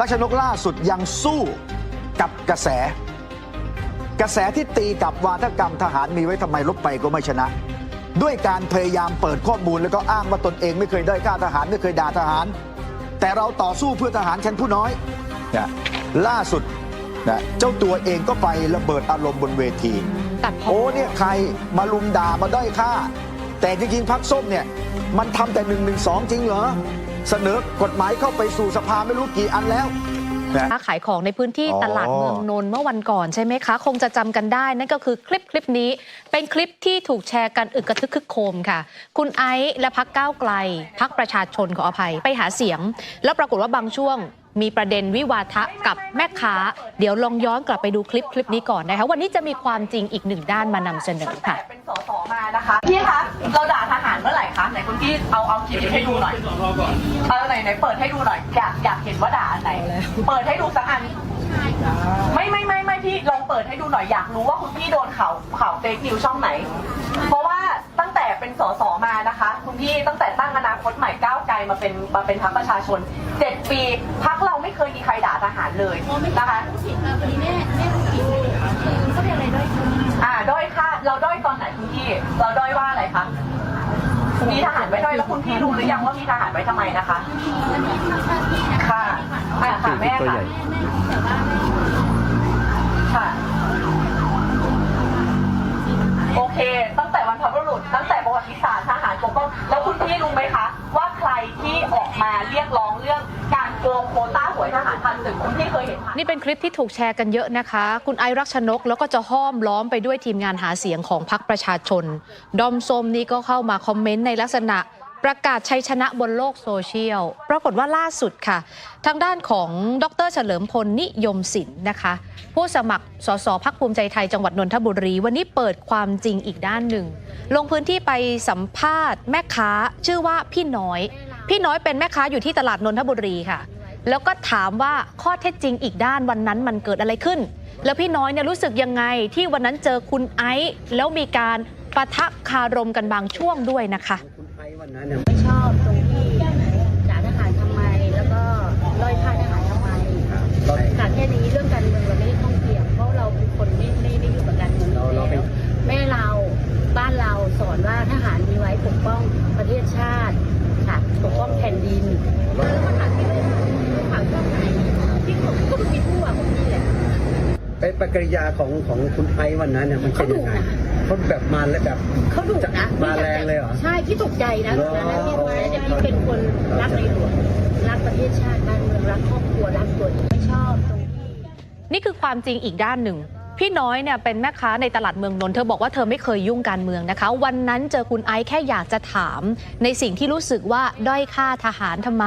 รัชนกล่าสุดยังสู้กับกระแส กระแสที่ตีกับวาทกรรมทหารมีไว้ทำไมลบไปก็ไม่ชนะ ด้วยการพยายามเปิดข้อมูลแล้วก็อ้างว่าตนเองไม่เคยด้อยค่าทหารไม่เคยด่าทหาร แต่เราต่อสู้เพื่อทหารชั้นผู้น้อยนะล่าสุดนะเจ้าตัวเองก็ไประเบิดอารมณ์บนเวทีตัดพอโอ้เนี่ยใครมาลุมด่ามาด้อยค่า แต่จริงๆพักส้มเนี่ยมันทำแต่หนึ่งหนึ่งสองจริงเหรอ เสนอกฎหมายเข้าไปสู่สภาไม่รู้กี่อันแล้วนะค้าขายของในพื้นที่อ๋อตลาดเมืองนนท์เมื่อวันก่อนใช่ไหมคะ คงจะจำกันได้ นั่นก็คือคลิปคลิปนี้ เป็นคลิปที่ถูกแชร์กันอึกกระทึกคึกโคมค่ะ คุณไอซ์และพักก้าวไกลพักประชาชนขออภัยไปหาเสียง แล้วปรากฏว่าบางช่วง มีประเด็นวิวาทะกับแม่ค้า เดี๋ยวลองย้อนกลับไปดูคลิปคลิปนี้ก่อนนะคะ วันนี้จะมีความจริงอีกหนึ่งด้านมานำเสนอค่ะ เป็นสสมานะคะ พี่คะเราด่าทหารเมื่อไหร่คะไหนคุณพี่เอาเอาคลิปให้ดูหน่อยเออไหนไหนเปิดให้ดูหน่อยอยากอยากเห็นว่าด่าอันไหน เปิดให้ดูสักอันไม่ไม่ไม่ไม่พี่ลองเปิดให้ดูหน่อยอยากรู้ว่าคุณพี่โดนข่าวข่าวเฟกนิวช่องไหน เพราะว่าตั้งแต่ เป็นสสมานะคะคุณพี่ตั้งแต่ตั้งอนาคตใหม่ก้าวไกลมาเป็นมาเป็นพรรคประชาชนเจ็ดปีพักเราไม่เคยมีใครด่าทหารเลยนะคะอ่าด้อยค่าเราด้อยตอนไหนคุณพี่ เราด้อยว่าอะไรคะมีทหารไว้ด้อยแล้วคุณพี่รู้หรือยังว่ามีทหารไว้ทำไมนะคะค่ะอ่าค่ะแม่ค่ะค่ะ แล้วคุณพี่รู้ไหมคะ ว่าใครที่ออกมาเรียกร้องเรื่องการโกงโคต้าหวยทหารพันศึกคุณพี่เคยเห็นไหมนี่เป็นคลิปที่ถูกแชร์กันเยอะนะคะ คุณไอรักชนกแล้วก็จะห้อมล้อมไปด้วยทีมงานหาเสียงของพรรคประชาชน ดอมส้มนี่ก็เข้ามาคอมเมนต์ในลักษณะ ประกาศชัยชนะบนโลกโซเชียล ปรากฏว่าล่าสุดค่ะ ทางด้านของดรเฉลิมพลนิยมศิลป์นะคะ ผู้สมัครสสพักภูมิใจไทยจังหวัดนนทบุรี วันนี้เปิดความจริงอีกด้านหนึ่ง ลงพื้นที่ไปสัมภาษณ์แม่ค้าชื่อว่าพี่น้อย พี่น้อยเป็นแม่ค้าอยู่ที่ตลาดนนทบุรีค่ะ แล้วก็ถามว่าข้อเท็จจริงอีกด้านวันนั้นมันเกิดอะไรขึ้น แล้วพี่น้อยเนี่ยรู้สึกยังไงที่วันนั้นเจอคุณไอซ์แล้วมีการปะทะคารมกันบางช่วงด้วยนะคะ ไม่ชอบตรง ป็นปฏิกิริยาของของคุณไอซ์วันนั้นเนี่ยมันเป็นยังไงเขาดุนะเขาแบบมาแล้วแบบเขาดุนะมาแรงเลยเหรอใช่พี่ตกใจนะตอนนั้นนะพี่ตกใจแต่พี่เป็นคนรักในหลวงรักประเทศชาติบ้านเมืองรักครอบครัวรักตัวเองไม่ชอบตรงที่นี่คือความจริงอีกด้านหนึ่ง พี่น้อยเนี่ยเป็นแม่ค้าในตลาดเมืองนนท์เธอบอกว่าเธอไม่เคยยุ่งการเมืองนะคะ วันนั้นเจอคุณไอซ์แค่อยากจะถาม ในสิ่งที่รู้สึกว่าด้อยค่าทหารทำไม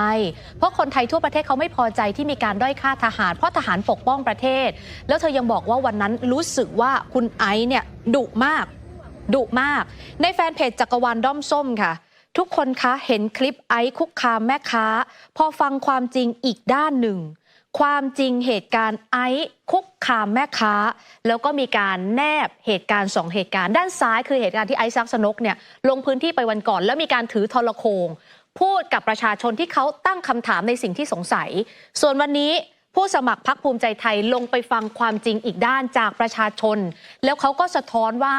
เพราะคนไทยทั่วประเทศเขาไม่พอใจที่มีการด้อยค่าทหาร เพราะทหารปกป้องประเทศ แล้วเธอยังบอกว่าวันนั้นรู้สึกว่าคุณไอซ์เนี่ยดุมากดุมาก ในแฟนเพจจักรวาลด้อมส้มค่ะทุกคนคะเห็นคลิปไอซ์คุกคามแม่ค้า พอฟังความจริงอีกด้านหนึ่ง ความจริงเหตุการณ์ไอซ์คุกคามแม่ค้า แล้วก็มีการแนบเหตุการณ์สองเหตุการณ์ ด้านซ้ายคือเหตุการณ์ที่ไอซ์ซักสนกเนี่ยลงพื้นที่ไปวันก่อน แล้วมีการถือทรโขงพูดกับประชาชนที่เขาตั้งคำถามในสิ่งที่สงสัย ส่วนวันนี้ผู้สมัครพักภูมิใจไทยลงไปฟังความจริงอีกด้านจากประชาชน แล้วเขาก็สะท้อนว่า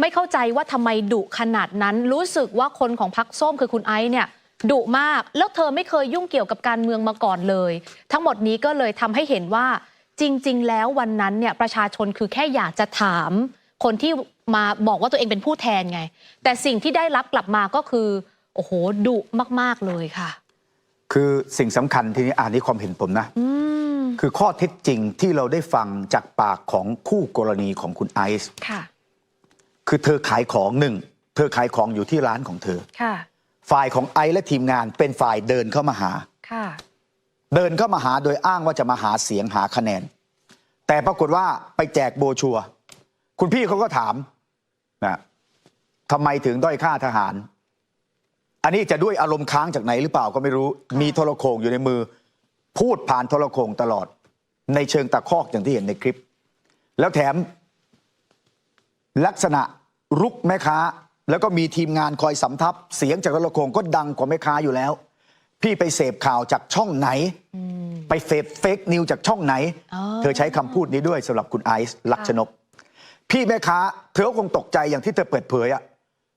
ไม่เข้าใจว่าทำไมดุขนาดนั้นรู้สึกว่าคนของพักส้มคือคุณไอซ์เนี่ย ดุมาก แล้วเธอไม่เคยยุ่งเกี่ยวกับการเมืองมาก่อนเลย ทั้งหมดนี้ก็เลยทำให้เห็นว่าจริง ๆ แล้ววันนั้นเนี่ยประชาชนคือแค่อยากจะถาม คนที่มาบอกว่าตัวเองเป็นผู้แทนไง แต่สิ่งที่ได้รับกลับมาก็คือ โอ้โหดุมาก ๆ เลยค่ะ คือสิ่งสำคัญที่นี้อ่านนี้ความเห็นผมนะอืมคือข้อเท็จจริงที่เราได้ฟังจากปากของคู่กรณีของคุณไอซ์ค่ะ คือเธอขายของหนึ่ง เธอขายของอยู่ที่ร้านของเธอค่ะ ฝ่ายของไอซ์และทีมงานเป็นฝ่ายเดินเข้ามาหา ค่ะ เดินเข้ามาหาโดยอ้างว่าจะมาหาเสียงหาคะแนน แต่ปรากฏว่าไปแจกโบรชัวร์คุณพี่เขาก็ถามนะทำไมถึงด้อยค่าทหาร อันนี้จะด้วยอารมณ์ค้างจากไหนหรือเปล่าก็ไม่รู้ มีโทรโขงอยู่ในมือ พูดผ่านโทรโขงตลอด ในเชิงตะคอกอย่างที่เห็นในคลิป แล้วแถมลักษณะรุกแม่ค้า แล้วก็มีทีมงานคอยสำทับ เสียงจากโทรโขงก็ดังกว่าแม่ค้าอยู่แล้ว พี่ไปเสพข่าวจากช่องไหนอืมไปเสพเฟกนิวจากช่องไหนอ๋อเธอใช้คำพูดนี้ด้วยสำหรับคุณไอซ์ลักษณกพี่แม่ค้า เธอก็คงตกใจอย่างที่เธอเปิดเผยอะ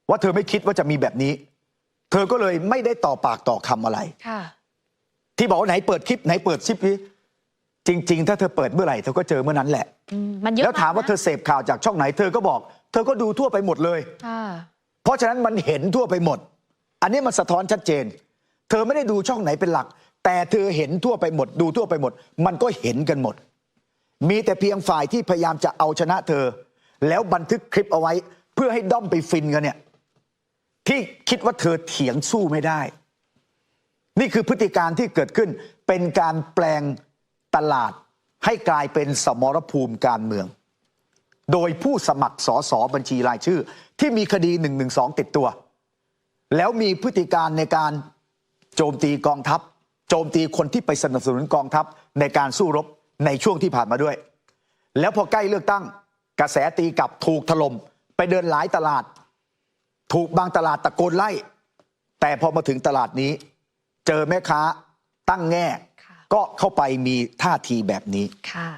ว่าเธอไม่คิดว่าจะมีแบบนี้ เธอก็เลยไม่ได้ต่อปากต่อคำอะไรค่ะที่บอกว่าไหนเปิดคลิปไหนเปิดคลิปนี้จริง ๆ ถ้าเธอเปิดเมื่อไหร่เธอก็เจอเมื่อนั้นแหละอืมมันเยอะแล้วถามว่าเธกอเสพข่าวจากช่องไหน เธอก็บอก เธอก็ดูทั่วไปหมดเลยค่ะ เพราะฉะนั้นมันเห็นทั่วไปหมด อันนี้มันสะท้อนชัดเจน เธอไม่ได้ดูช่องไหนเป็นหลัก แต่เธอเห็นทั่วไปหมด ดูทั่วไปหมด มันก็เห็นกันหมด มีแต่เพียงฝ่ายที่พยายามจะเอาชนะเธอ แล้วบันทึกคลิปเอาไว้ เพื่อให้ด้อมไปฟินกันเนี่ยที่คิดว่าเธอเถียงสู้ไม่ได้ นี่คือพฤติการที่เกิดขึ้นเป็นการแปลงตลาดให้กลายเป็นสมรภูมิการเมือง โดยผู้สมัครสอสอบัญชีรายชื่อ ที่มีคดี1นึติดตัว แล้วมีพฤติการในการโจมตีกองทัพ โจมตีคนที่ไปสนับสนุนกองทัพในการสู้รบในช่วงที่ผ่านมาด้วย แล้วพอใกล้เลือกตั้ง กระแสตีกลับถูกถล่มไปเดินหลายตลาด ถูกบางตลาดตะโกนไล่ แต่พอมาถึงตลาดนี้ เจอแม่ค้าตั้งแง่ค่ะก็เข้าไปมีท่าทีแบบนี้ค่ะ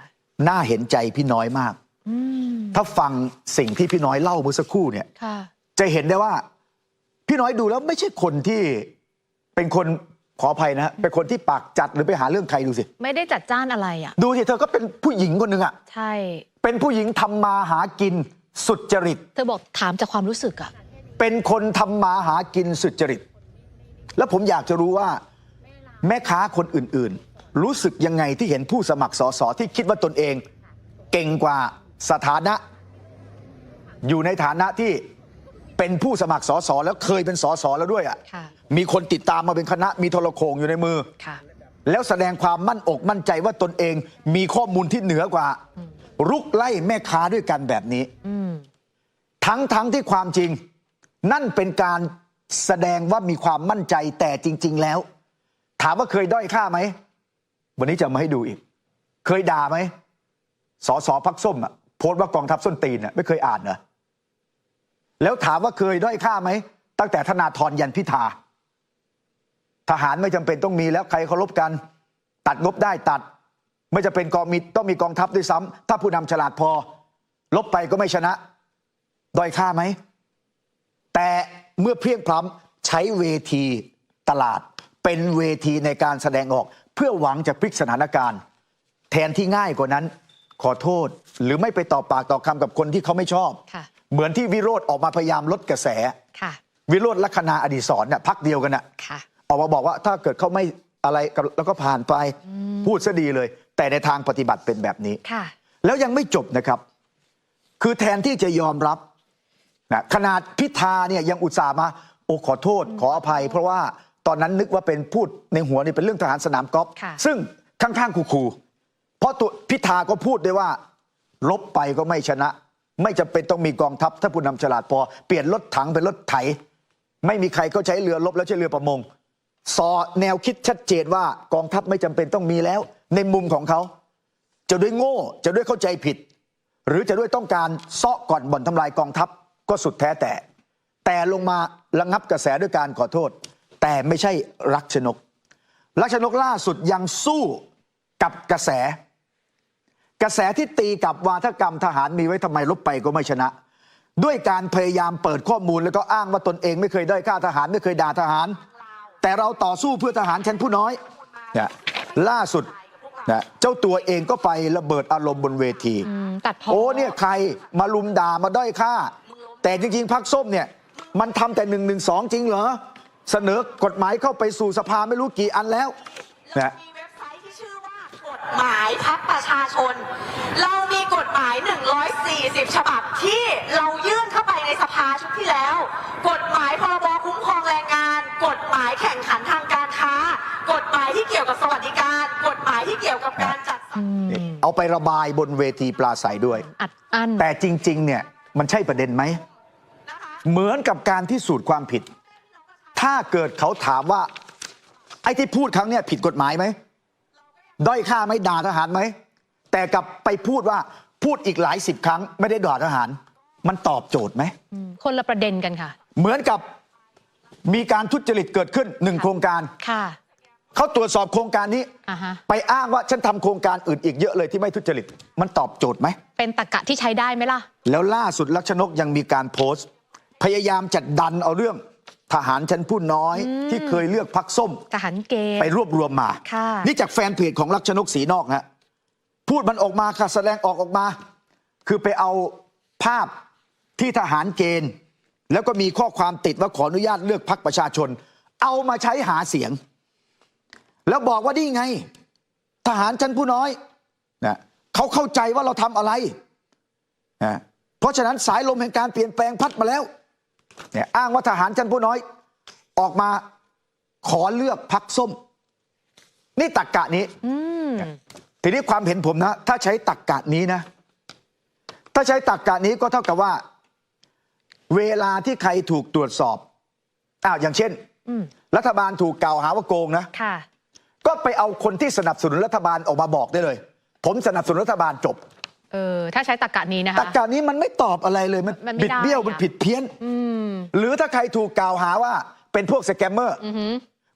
น่าเห็นใจพี่น้อยมากอืม ถ้าฟังสิ่งที่พี่น้อยเล่าเมื่อสักครู่เนี่ยค่ะจะเห็นได้ว่าพี่น้อยดูแล้วไม่ใช่คนที่เป็นคนขออภัยนะฮะเป็นคนที่ปากจัดหรือไปหาเรื่องใครดูสิ ไม่ได้จัดจ้านอะไรอะ ดูสิเธอก็เป็นผู้หญิงคนหนึ่งอะใช่ เป็นผู้หญิงทำมาหากินสุจริต เธอบอกถามจากความรู้สึกอะ เป็นคนทำมาหากินสุจริต แล้วผมอยากจะรู้ว่า แม่ค้าคนอื่นๆ รู้สึกยังไงที่เห็นผู้สมัครสสที่คิดว่าตนเอง เก่งกว่า สถานะ อยู่ในฐานะที่เป็นผู้สมัครสสแล้วเคยเป็นสสแล้วด้วยอะค่ะมีคนติดตามมาเป็นคณะมีโทรโขงอยู่ในมือค่ะแล้วแสดงความมั่นอกมั่นใจว่าตนเองมีข้อมูลที่เหนือกว่า รุกไล่แม่ค้าด้วยกันแบบนี้อืมทั้งทั้งที่ความจริง นั่นเป็นการแสดงว่ามีความมั่นใจแต่จริง ๆ แล้ว ถามว่าเคยด้อยค่าไหม วันนี้จะมาให้ดูอีก เคยด่าไหมสอสอพักส้มอะ โพสต์ว่ากองทัพส้นตีนอะไม่เคยอ่านเหรอแล้วถามว่าเคยด้อยค่าไหม ตั้งแต่ธนาธรยันพิธา ทหารไม่จำเป็นต้องมีแล้วใครเคารพกัน ตัดงบได้ตัด ไม่จะเป็นกองมีต้องมีกองทัพด้วยซ้ำถ้าผู้นำฉลาดพอ ลบไปก็ไม่ชนะ ด้อยค่าไหม แต่เมื่อเพียงพล้ำใช้เวทีตลาด เป็นเวทีในการแสดงออก เพื่อหวังจะพลิกสถานการณ์ แทนที่ง่ายกว่านั้น ขอโทษหรือไม่ไปต่อปากต่อคำกับคนที่เขาไม่ชอบ ค่ะ เหมือนที่วิโรธออกมาพยายามลดกระแส ค่ะ วิโรธลัคนาอดีศรเนี่ยพักเดียวกันน่ะ ค่ะ ออกมาบอกว่าถ้าเกิดเขาไม่อะไรกับแล้วก็ผ่านไปพูดซะดีเลย แต่ในทางปฏิบัติเป็นแบบนี้ ค่ะ แล้วยังไม่จบนะครับ คือแทนที่จะยอมรับนะขนาดพิธาเนี่ยยังอุตส่าห์มา โอ้ขอโทษขออภัย เพราะว่าตอนนั้นนึกว่าเป็นพูดในหัวนี่เป็นเรื่องทหารสนามกอล์ฟค่ะ ซึ่งข้างๆคูๆ เพราะตัวพิธาก็พูดด้วยว่า ลบไปก็ไม่ชนะ ไม่จำเป็นต้องมีกองทัพถ้าผู้นำฉลาดพอ เปลี่ยนรถถังเป็นรถไถ ไม่มีใครก็ใช้เรือรบแล้วใช้เรือประมงสอแนวคิดชัดเจนว่ากองทัพไม่จำเป็นต้องมีแล้ว ในมุมของเขา จะด้วยโง่จะด้วยเข้าใจผิด หรือจะด้วยต้องการเซาะก่อนบ่อนทำลายกองทัพก็สุดแท้แต่ แต่ลงมาระงับกระแสด้วยการขอโทษ แต่ไม่ใช่รักชนก รักชนกล่าสุดยังสู้กับกระแส กระแสที่ตีกับวาทกรรมทหารมีไว้ทำไมลบไปก็ไม่ชนะ ด้วยการพยายามเปิดข้อมูลแล้วก็อ้างว่าตนเองไม่เคยด้อยค่าทหารไม่เคยด่าทหาร แต่เราต่อสู้เพื่อทหารชั้นผู้น้อยเนี่ยล่าสุดนะเจ้าตัวเองก็ไประเบิดอารมณ์บนเวทีอืมตัดพอโอ้เนี่ยใครมาลุมด่ามาด้อยค่า แต่จริงๆพักส้มเนี่ยมันทำแต่หนึ่งหนึ่งสองจริงเหรอ เสนอกฎหมายเข้าไปสู่สภาไม่รู้กี่อันแล้วนะ หมายพักประชาชน เรามีกฎหมาย 140 ฉบับที่เรายื่นเข้าไปในสภาชุดที่แล้ว กฎหมายพรบคุ้มครองแรงงาน กฎหมายแข่งขันทางการค้า กฎหมายที่เกี่ยวกับสวัสดิการ กฎหมายที่เกี่ยวกับการจัดสรรอืมเอาไประบายบนเวทีปลาใสด้วย อัดอั้น แต่จริง ๆ เนี่ยมันใช่ประเด็นไหม เหมือนกับการพิสูจน์ความผิด ถ้าเกิดเขาถามว่า ไอ้ที่พูดครั้งเนี้ยผิดกฎหมายไหม ด้อยค่าไหมด่าทหารไหม แต่กลับไปพูดว่าพูดอีกหลายสิบครั้ง ไม่ได้ด่าทหาร มันตอบโจทย์ไหมอืมคนละประเด็นกันค่ะ เหมือนกับมีการทุจริตเกิดขึ้นหนึ่งโครงการค่ะเขาตรวจสอบโครงการนี้อ่าฮะไปอ้างว่าฉันทำโครงการอื่นอีกเยอะเลยที่ไม่ทุจริต มันตอบโจทย์ไหม เป็นตะกะที่ใช้ได้ไหมล่ะ แล้วล่าสุดลักษณกยังมีการโพสต์ พยายามจัดดันเอาเรื่อง ทหารชั้นผู้น้อยที่เคยเลือกพักส้ม ทหารเกณฑ์ไปรวบรวมมา ค่ะ นี่จากแฟนเพจของลักษณกสีนอกฮะพูดมันออกมาค่ะแสดงออกออกมา คือไปเอาภาพที่ทหารเกณฑ์ แล้วก็มีข้อความติดว่าขออนุญาตเลือกพักประชาชน เอามาใช้หาเสียง แล้วบอกว่านี่ไง ทหารชั้นผู้น้อยนะเขาเข้าใจว่าเราทำอะไรนะเพราะฉะนั้นสายลมแห่งการเปลี่ยนแปลงพัดมาแล้ว เนี่ยอ้างว่าทหารชั้นผู้น้อย ออกมาขอเลือกพักส้ม นี่ตักกะนี้อืมทีนี้ความเห็นผมนะ ถ้าใช้ตักกะนี้นะ ถ้าใช้ตักกะนี้ก็เท่ากับว่า เวลาที่ใครถูกตรวจสอบอ้าวอย่างเช่นอืมรัฐบาลถูกกล่าวหาว่าโกงนะค่ะก็ไปเอาคนที่สนับสนุนรัฐบาลออกมาบอกได้เลย ผมสนับสนุนรัฐบาลจบ เออถ้าใช้ตะกะนี้นะคะตักกะนี้มันไม่ตอบอะไรเลยมันมันไม่บิดได้เบี้ยวอะ มันผิดเพี้ยน อืม หรือถ้าใครถูกกล่าวหาว่าเป็นพวกสแกมเมอร์อือหือ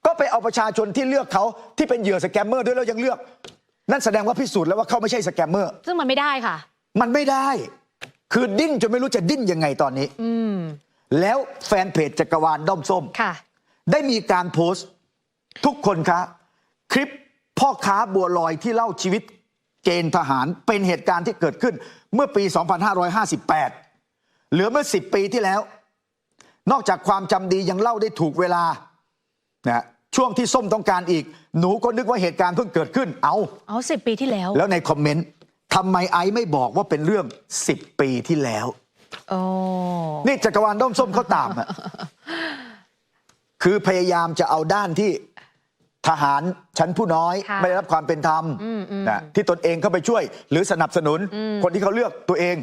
ก็ไปเอาประชาชนที่เลือกเขาที่เป็นเหยื่อสแกมเมอร์ด้วยแล้วยังเลือก นั่นแสดงว่าพิสูจน์แล้วว่าเขาไม่ใช่สแกมเมอร์ ซึ่งมันไม่ได้ค่ะ มันไม่ได้ คือดิ้นจนไม่รู้จะดิ้นยังไงตอนนี้ อืม แล้วแฟนเพจจักรวาลด้อมส้ม ค่ะ ได้มีการโพสต์ ทุกคนคะ คลิปพ่อค้าบัวลอยที่เล่าชีวิต เกณฑ์ทหารเป็นเหตุการณ์ที่เกิดขึ้นเมื่อปี 2558 เหลือเมื่อ 10 ปีที่แล้ว นอกจากความจำดียังเล่าได้ถูกเวลานะช่วงที่ส้มต้องการอีก หนูก็นึกว่าเหตุการณ์เพิ่งเกิดขึ้น เอาเอาสิบปีที่แล้ว แล้วในคอมเมนต์ทำไมไอซ์ไม่บอกว่าเป็นเรื่อง 10 ปีที่แล้วโอ้นี่จักรวาลด้อมส้มเขาตามอะคือพยายามจะเอาด้านที่ ทหารชั้นผู้น้อย ค่ะไม่ได้รับความเป็นธรรมอืมอืมนะที่ตนเองเข้าไปช่วย หรือสนับสนุนอืม คนที่เขาเลือกตัวเอง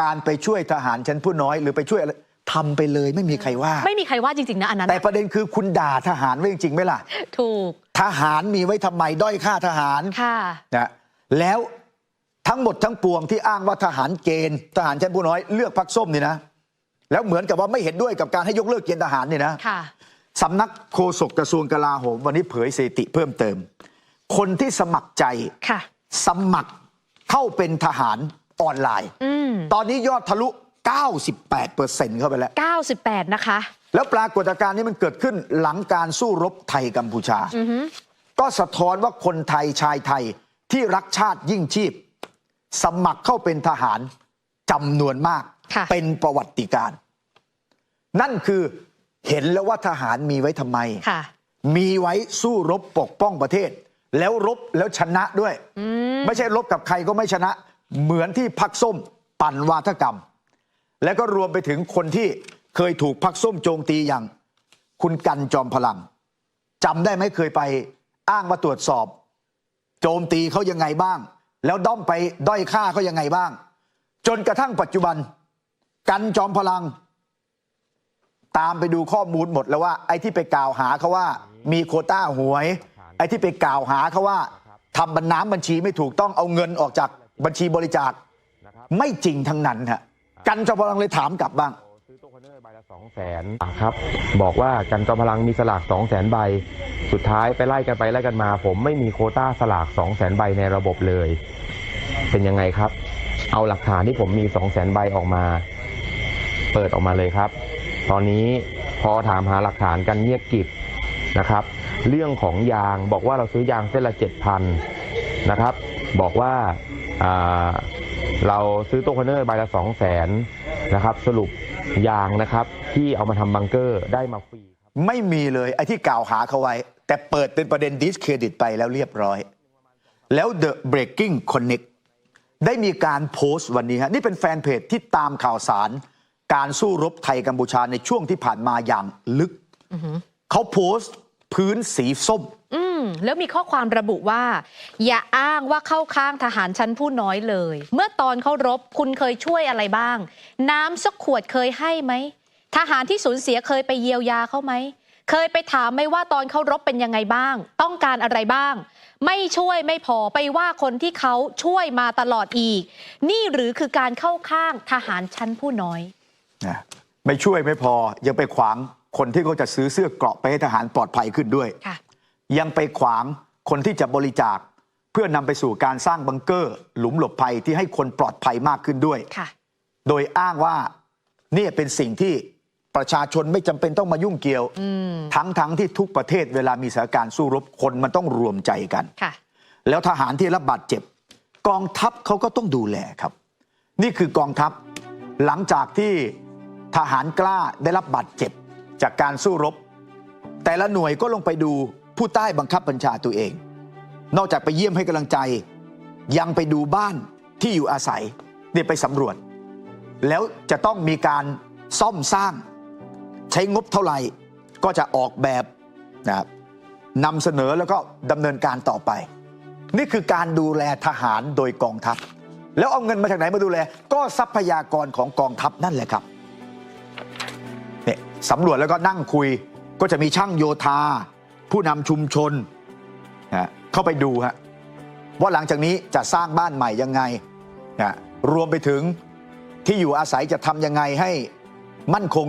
การไปช่วยทหารชั้นผู้น้อย หรือไปช่วยอะไรทำไปเลยไม่มีใครว่า ไม่มีใครว่าจริง ๆ นะอันนั้นแต่อะประเด็นคือคุณด่าทหารไว้จริงๆไหมล่ะ ถูกทหารมีไว้ทำไมด้อยค่าทหารค่ะ นะแล้วทั้งหมดทั้งปวงที่อ้างว่าทหารเกณฑ์ ทหารชั้นผู้น้อยเลือกพักส้มนี่นะ แล้วเหมือนกับว่าไม่เห็นด้วยกับการให้ยกเลิกเกณฑ์ทหารนี่นะ ค่ะ สำนักโฆษกกระทรวงกลาโหมวันนี้เผยสถิติเพิ่มเติม คนที่สมัครใจค่ะ สมัครเข้าเป็นทหารออนไลน์ อืมตอนนี้ยอดทะลุ 98เปอร์เซ็นต์เข้าไปแล้ว 98 นะคะ แล้วปรากฏการณ์นี้มันเกิดขึ้นหลังการสู้รบไทยกัมพูชาอือหือก็สะท้อนว่าคนไทยชายไทยที่รักชาติยิ่งชีพ สมัครเข้าเป็นทหารจำนวนมาก ค่ะ เป็นประวัติการณ์นั่นคือ เห็นแล้วว่าทหารมีไว้ทำไม ค่ะ มีไว้สู้รบปกป้องประเทศ แล้วรบแล้วชนะด้วยอืมไม่ใช่รบกับใครก็ไม่ชนะ เหมือนที่พักส้มปั่นวาทกรรม และก็รวมไปถึงคนที่เคยถูกพักส้มโจมตีอย่าง คุณกันจอมพลังจำได้ไหมเคยไปอ้างมาตรวจสอบ โจมตีเขายังไงบ้าง แล้วด้อมไปด้อยค่าเขายังไงบ้าง จนกระทั่งปัจจุบัน กันจอมพลัง ตามไปดูข้อมูลหมดแล้วว่าไอ้ที่ไปกล่าวหาเขาว่า มีโควต้าหวย ไอ้ที่ไปกล่าวหาเขาว่าทำบัญน้ำบัญชีไม่ถูกต้องเอาเงินออกจากบัญชีบริจาคไม่จริงทั้งนั้นฮะกันจอมพลังเลยถามกลับบ้างซื้อตู้คอนเทนเนอร์ใบละสองแสนครับ บอกว่ากันจอมพลังมีสลากสองแสนใบ สุดท้ายไปไล่กันไปไล่กันมา ผมไม่มีโควต้าสลากสองแสนใบในระบบเลย เป็นยังไงครับ เอาหลักฐานที่ผมมีสองแสนใบออกมา เปิดออกมาเลยครับ ตอนนี้พอถามหาหลักฐานกันเงียบกิบนะครับ เรื่องของยางบอกว่าเราซื้อยางเส้นละเจ็ดพันนะครับ บอกว่าาเราซื้อตู้คอนเนอร์ใบละสองแสนนะครับ สรุปยางนะครับที่เอามาทำบังเกอร์ได้มาฟรีครับไม่มีเลยไอ้ที่กล่าวหาเขาไว้ แต่เปิดเป็นประเด็นดิสเครดิตไปแล้วเรียบร้อย แล้ว The Breaking Connect ได้มีการโพสต์วันนี้ฮะนี่เป็นแฟนเพจที่ตามข่าวสาร การสู้รบไทยกัมพูชาในช่วงที่ผ่านมาอย่างลึก เขาโพสต์พื้นสีส้มอืมแล้วมีข้อความระบุว่า อย่าอ้างว่าเข้าข้างทหารชั้นผู้น้อยเลย เมื่อตอนเขารบคุณเคยช่วยอะไรบ้าง น้ำสักขวดเคยให้ไหม ทหารที่สูญเสียเคยไปเยียวยาเขาไหม เคยไปถามไหมว่าตอนเขารบเป็นยังไงบ้าง ต้องการอะไรบ้าง ไม่ช่วยไม่พอไปว่าคนที่เขาช่วยมาตลอดอีก นี่หรือคือการเข้าข้างทหารชั้นผู้น้อย นะไม่ช่วยไม่พอยังไปขวางคนที่เขาจะซื้อเสื้อเกราะไปให้ทหารปลอดภัยขึ้นด้วย ค่ะ ยังไปขวางคนที่จะบริจาค เพื่อนำไปสู่การสร้างบังเกอร์ หลุมหลบภัยที่ให้คนปลอดภัยมากขึ้นด้วย ค่ะ โดยอ้างว่าเนี่ยเป็นสิ่งที่ประชาชนไม่จำเป็นต้องมายุ่งเกี่ยว อืม ทั้งทั้งที่ทุกประเทศเวลามีสถานการณ์สู้รบคนมันต้องรวมใจกัน ค่ะ แล้วทหารที่รับบาดเจ็บ กองทัพเขาก็ต้องดูแลครับ นี่คือกองทัพหลังจากที่ ทหารกล้าได้รับบาดเจ็บจากการสู้รบ แต่ละหน่วยก็ลงไปดูผู้ใต้บังคับบัญชาตัวเอง นอกจากไปเยี่ยมให้กำลังใจ ยังไปดูบ้านที่อยู่อาศัยเนี่ยไปสำรวจ แล้วจะต้องมีการซ่อมสร้าง ใช้งบเท่าไหร่ก็จะออกแบบนะครับนำเสนอแล้วก็ดำเนินการต่อไป นี่คือการดูแลทหารโดยกองทัพ แล้วเอาเงินมาจากไหนมาดูแล ก็ทรัพยากรของกองทัพนั่นแหละครับ สำรวจแล้วก็นั่งคุย ก็จะมีช่างโยธา ผู้นำชุมชนนะเข้าไปดูฮะว่าหลังจากนี้จะสร้างบ้านใหม่ยังไงนะรวมไปถึงที่อยู่อาศัยจะทำยังไงให้มั่นคง